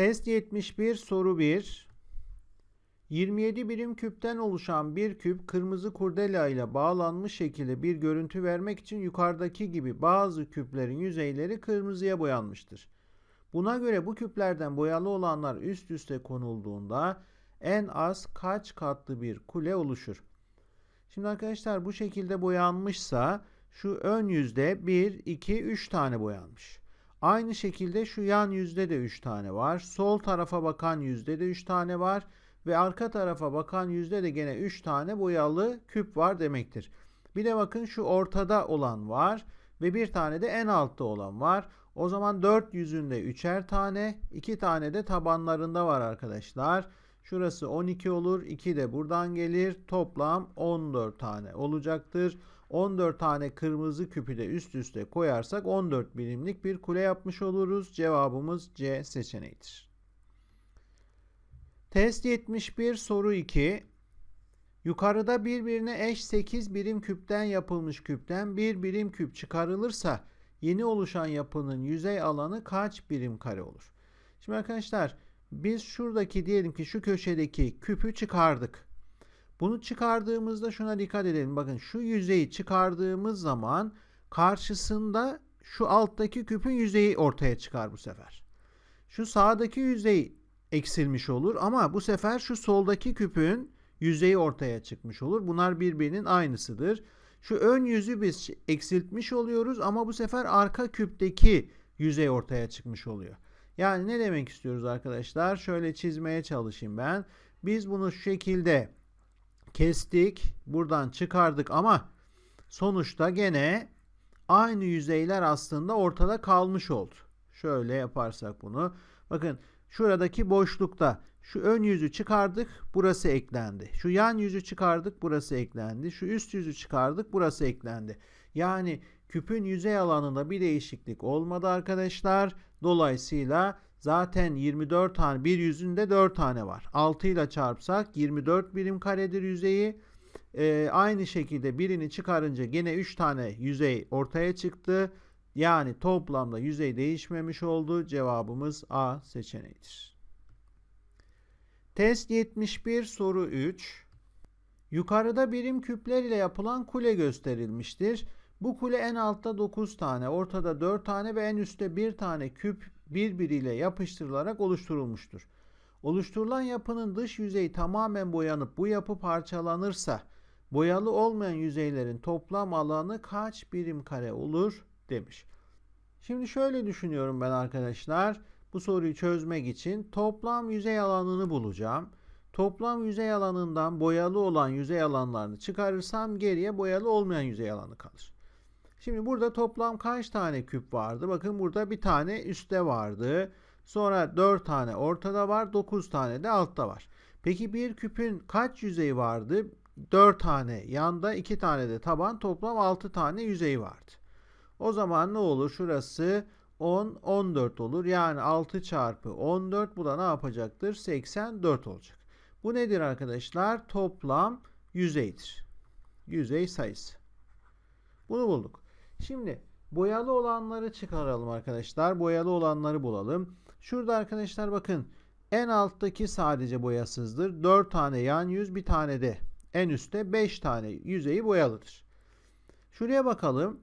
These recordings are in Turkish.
Test 71 soru 1. 27 birim küpten oluşan bir küp kırmızı kurdela ile bağlanmış şekilde bir görüntü vermek için yukarıdaki gibi bazı küplerin yüzeyleri kırmızıya boyanmıştır. Buna göre bu küplerden boyalı olanlar üst üste konulduğunda en az kaç katlı bir kule oluşur? Şimdi arkadaşlar bu şekilde boyanmışsa şu ön yüzde 1, 2, 3 tane boyanmış. Aynı şekilde şu yan yüzde de 3 tane var. Sol tarafa bakan yüzde de 3 tane var. Ve arka tarafa bakan yüzde de gene 3 tane boyalı küp var demektir. Bir de bakın şu ortada olan var. Ve bir tane de en altta olan var. O zaman 4 yüzünde 3'er tane, 2 tane de tabanlarında var arkadaşlar. Şurası 12 olur. 2 de buradan gelir. Toplam 14 tane olacaktır. 14 tane kırmızı küpü de üst üste koyarsak 14 birimlik bir kule yapmış oluruz. Cevabımız C seçeneğidir. Test 71 soru 2. Yukarıda birbirine eş 8 birim küpten yapılmış küpten bir birim küp çıkarılırsa yeni oluşan yapının yüzey alanı kaç birim kare olur? Şimdi arkadaşlar biz şuradaki diyelim ki şu köşedeki küpü çıkardık. Bunu çıkardığımızda şuna dikkat edelim. Bakın şu yüzeyi çıkardığımız zaman karşısında şu alttaki küpün yüzeyi ortaya çıkar bu sefer. Şu sağdaki yüzey eksilmiş olur ama bu sefer şu soldaki küpün yüzeyi ortaya çıkmış olur. Bunlar birbirinin aynısıdır. Şu ön yüzü biz eksiltmiş oluyoruz ama bu sefer arka küpteki yüzey ortaya çıkmış oluyor. Yani ne demek istiyoruz arkadaşlar? Şöyle çizmeye çalışayım ben. Biz bunu şu şekilde kestik. Buradan çıkardık ama sonuçta gene aynı yüzeyler aslında ortada kalmış oldu. Şöyle yaparsak bunu. Bakın şuradaki boşlukta şu ön yüzü çıkardık burası eklendi. Şu yan yüzü çıkardık burası eklendi. Şu üst yüzü çıkardık burası eklendi. Yani küpün yüzey alanında bir değişiklik olmadı arkadaşlar. Dolayısıyla zaten 24 tane bir yüzünde 4 tane var. 6 ile çarpsak 24 birim karedir yüzeyi. Ee, aynı şekilde birini çıkarınca gene 3 tane yüzey ortaya çıktı. Yani toplamda yüzey değişmemiş oldu. Cevabımız A seçeneğidir. Test 71 soru 3. Yukarıda birim küpler ile yapılan kule gösterilmiştir. Bu kule en altta 9 tane, ortada 4 tane ve en üstte 1 tane küp birbiriyle yapıştırılarak oluşturulmuştur. Oluşturulan yapının dış yüzeyi tamamen boyanıp bu yapı parçalanırsa boyalı olmayan yüzeylerin toplam alanı kaç birim kare olur demiş. Şimdi şöyle düşünüyorum ben arkadaşlar. Bu soruyu çözmek için toplam yüzey alanını bulacağım. Toplam yüzey alanından boyalı olan yüzey alanlarını çıkarırsam geriye boyalı olmayan yüzey alanı kalır. Şimdi burada toplam kaç tane küp vardı? Bakın burada bir tane üstte vardı. Sonra 4 tane ortada var. 9 tane de altta var. Peki bir küpün kaç yüzeyi vardı? 4 tane yanda 2 tane de taban toplam 6 tane yüzeyi vardı. O zaman ne olur? Şurası 10, 14 olur. Yani 6 çarpı 14 bu da ne yapacaktır? 84 olacak. Bu nedir arkadaşlar? Toplam yüzeydir. Yüzey sayısı. Bunu bulduk. Şimdi boyalı olanları çıkaralım arkadaşlar. Boyalı olanları bulalım. Şurada arkadaşlar bakın en alttaki sadece boyasızdır. 4 tane yan yüz bir tane de en üstte 5 tane yüzeyi boyalıdır. Şuraya bakalım.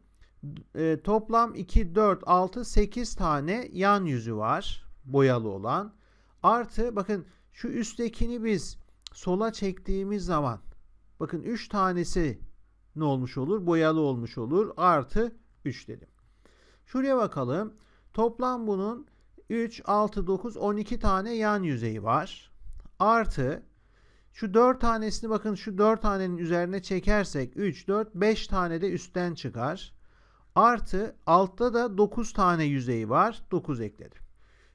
E, toplam 2, 4, 6, 8 tane yan yüzü var. Boyalı olan. Artı bakın şu üsttekini biz sola çektiğimiz zaman bakın 3 tanesi ne olmuş olur? Boyalı olmuş olur. Artı 3 dedim. Şuraya bakalım. Toplam bunun 3, 6, 9, 12 tane yan yüzeyi var. Artı şu 4 tanesini bakın şu 4 tanenin üzerine çekersek 3, 4, 5 tane de üstten çıkar. Artı altta da 9 tane yüzeyi var. 9 ekledim.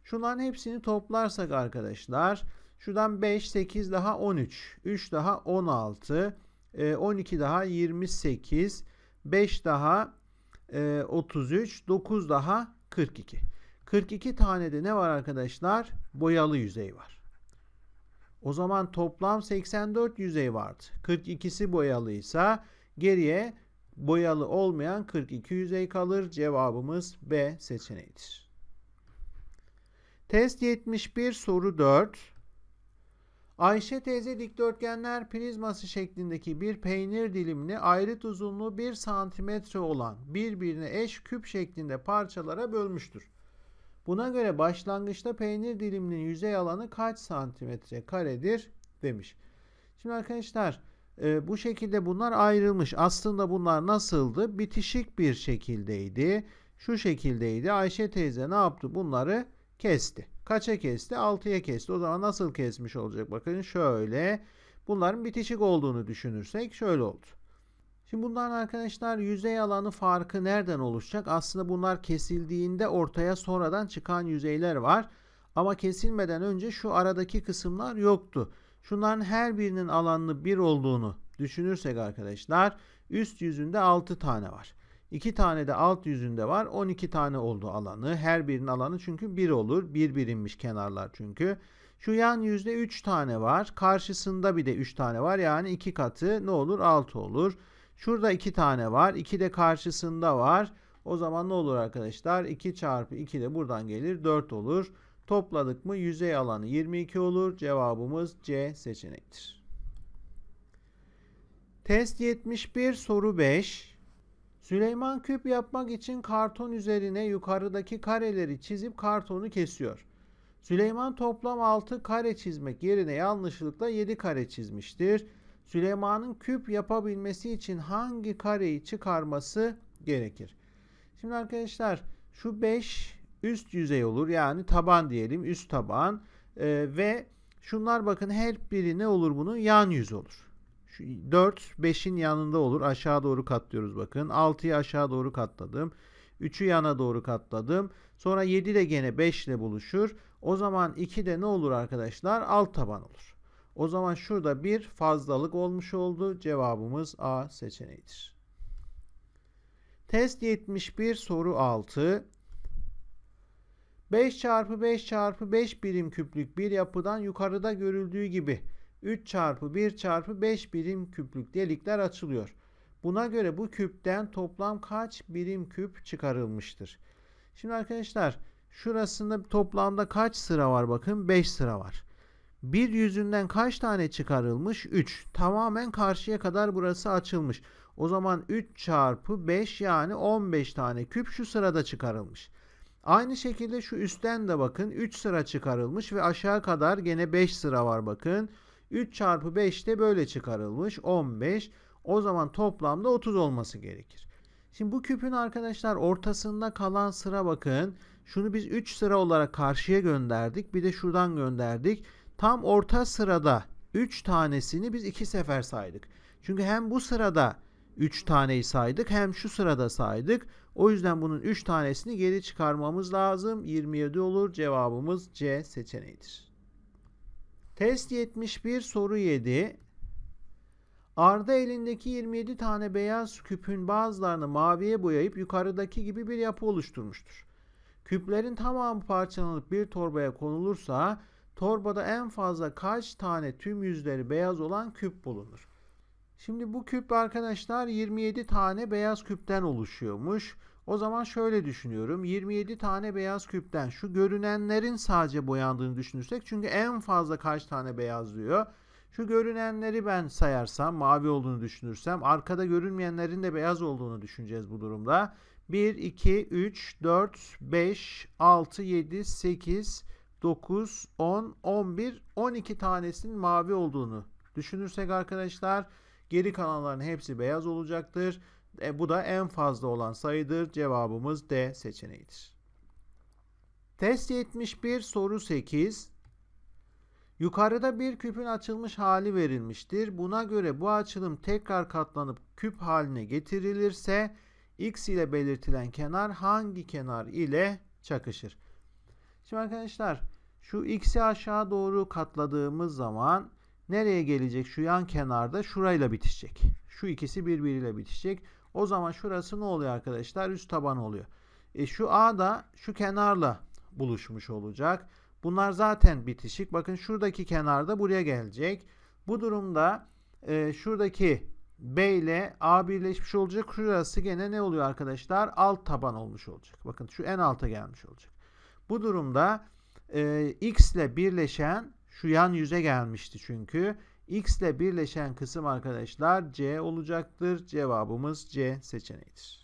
Şunların hepsini toplarsak arkadaşlar şuradan 5, 8 daha 13, 3 daha 16, 12 daha 28, 5 daha 33, 9 daha 42. 42 tane de ne var arkadaşlar? Boyalı yüzey var. O zaman toplam 84 yüzey vardı. 42'si boyalıysa geriye boyalı olmayan 42 yüzey kalır. Cevabımız B seçeneğidir. Test 71 soru 4. Ayşe teyze dikdörtgenler prizması şeklindeki bir peynir dilimini ayrıt uzunluğu 1 santimetre olan birbirine eş küp şeklinde parçalara bölmüştür. Buna göre başlangıçta peynir diliminin yüzey alanı kaç santimetre karedir demiş. Şimdi arkadaşlar e, bu şekilde bunlar ayrılmış. Aslında bunlar nasıldı? Bitişik bir şekildeydi. Şu şekildeydi. Ayşe teyze ne yaptı? Bunları kesti. Kaça kesti? 6'ya kesti. O zaman nasıl kesmiş olacak? Bakın şöyle. Bunların bitişik olduğunu düşünürsek şöyle oldu. Şimdi bunların arkadaşlar yüzey alanı farkı nereden oluşacak? Aslında bunlar kesildiğinde ortaya sonradan çıkan yüzeyler var. Ama kesilmeden önce şu aradaki kısımlar yoktu. Şunların her birinin alanını 1 olduğunu düşünürsek arkadaşlar üst yüzünde 6 tane var. 2 tane de alt yüzünde var. 12 tane oldu alanı. Her birinin alanı çünkü 1 olur. 1 birimmiş kenarlar çünkü. Şu yan yüzde 3 tane var. Karşısında bir de 3 tane var. Yani 2 katı ne olur? 6 olur. Şurada 2 tane var. 2 de karşısında var. O zaman ne olur arkadaşlar? 2 çarpı 2 de buradan gelir. 4 olur. Topladık mı yüzey alanı 22 olur. Cevabımız C seçenektir. Test 71 soru 5. Süleyman küp yapmak için karton üzerine yukarıdaki kareleri çizip kartonu kesiyor. Süleyman toplam 6 kare çizmek yerine yanlışlıkla 7 kare çizmiştir. Süleyman'ın küp yapabilmesi için hangi kareyi çıkarması gerekir? Şimdi arkadaşlar şu 5 üst yüzey olur yani taban diyelim üst taban ee, ve şunlar bakın her biri ne olur bunun yan yüz olur. Şu 4 5'in yanında olur aşağı doğru katlıyoruz bakın 6'yı aşağı doğru katladım 3'ü yana doğru katladım sonra 7 de gene 5 ile buluşur o zaman 2 de ne olur arkadaşlar alt taban olur. O zaman şurada bir fazlalık olmuş oldu. Cevabımız A seçeneğidir. Test 71 soru 6. 5 çarpı 5 çarpı 5 birim küplük bir yapıdan yukarıda görüldüğü gibi 3 çarpı 1 çarpı 5 birim küplük delikler açılıyor. Buna göre bu küpten toplam kaç birim küp çıkarılmıştır? Şimdi arkadaşlar şurasında toplamda kaç sıra var bakın 5 sıra var. Bir yüzünden kaç tane çıkarılmış? 3. Tamamen karşıya kadar burası açılmış. O zaman 3 çarpı 5 yani 15 tane küp şu sırada çıkarılmış. Aynı şekilde şu üstten de bakın 3 sıra çıkarılmış ve aşağı kadar gene 5 sıra var bakın. 3 çarpı 5 de böyle çıkarılmış 15. O zaman toplamda 30 olması gerekir. Şimdi bu küpün arkadaşlar ortasında kalan sıra bakın. Şunu biz 3 sıra olarak karşıya gönderdik. Bir de şuradan gönderdik. Tam orta sırada 3 tanesini biz 2 sefer saydık. Çünkü hem bu sırada 3 taneyi saydık hem şu sırada saydık. O yüzden bunun 3 tanesini geri çıkarmamız lazım. 27 olur. Cevabımız C seçeneğidir. Test 71 soru 7. Arda elindeki 27 tane beyaz küpün bazılarını maviye boyayıp yukarıdaki gibi bir yapı oluşturmuştur. Küplerin tamamı parçalanıp bir torbaya konulursa torbada en fazla kaç tane tüm yüzleri beyaz olan küp bulunur? Şimdi bu küp arkadaşlar 27 tane beyaz küpten oluşuyormuş. O zaman şöyle düşünüyorum. 27 tane beyaz küpten şu görünenlerin sadece boyandığını düşünürsek. Çünkü en fazla kaç tane beyaz diyor. Şu görünenleri ben sayarsam, mavi olduğunu düşünürsem, arkada görünmeyenlerin de beyaz olduğunu düşüneceğiz bu durumda. 1, 2, 3, 4, 5, 6, 7, 8, 9, 10, 11, 12 tanesinin mavi olduğunu düşünürsek arkadaşlar geri kalanların hepsi beyaz olacaktır. E, bu da en fazla olan sayıdır. Cevabımız D seçeneğidir. Test 71 soru 8. Yukarıda bir küpün açılmış hali verilmiştir. Buna göre bu açılım tekrar katlanıp küp haline getirilirse x ile belirtilen kenar hangi kenar ile çakışır? Şimdi arkadaşlar şu x'i aşağı doğru katladığımız zaman nereye gelecek? Şu yan kenarda şurayla bitişecek. Şu ikisi birbiriyle bitişecek. O zaman şurası ne oluyor arkadaşlar? Üst taban oluyor. E şu A da şu kenarla buluşmuş olacak. Bunlar zaten bitişik. Bakın şuradaki kenarda buraya gelecek. Bu durumda e, şuradaki B ile A birleşmiş olacak. Şurası gene ne oluyor arkadaşlar? Alt taban olmuş olacak. Bakın şu en alta gelmiş olacak. Bu durumda e, x ile birleşen şu yan yüze gelmişti çünkü. X ile birleşen kısım arkadaşlar c olacaktır. Cevabımız C seçeneğidir.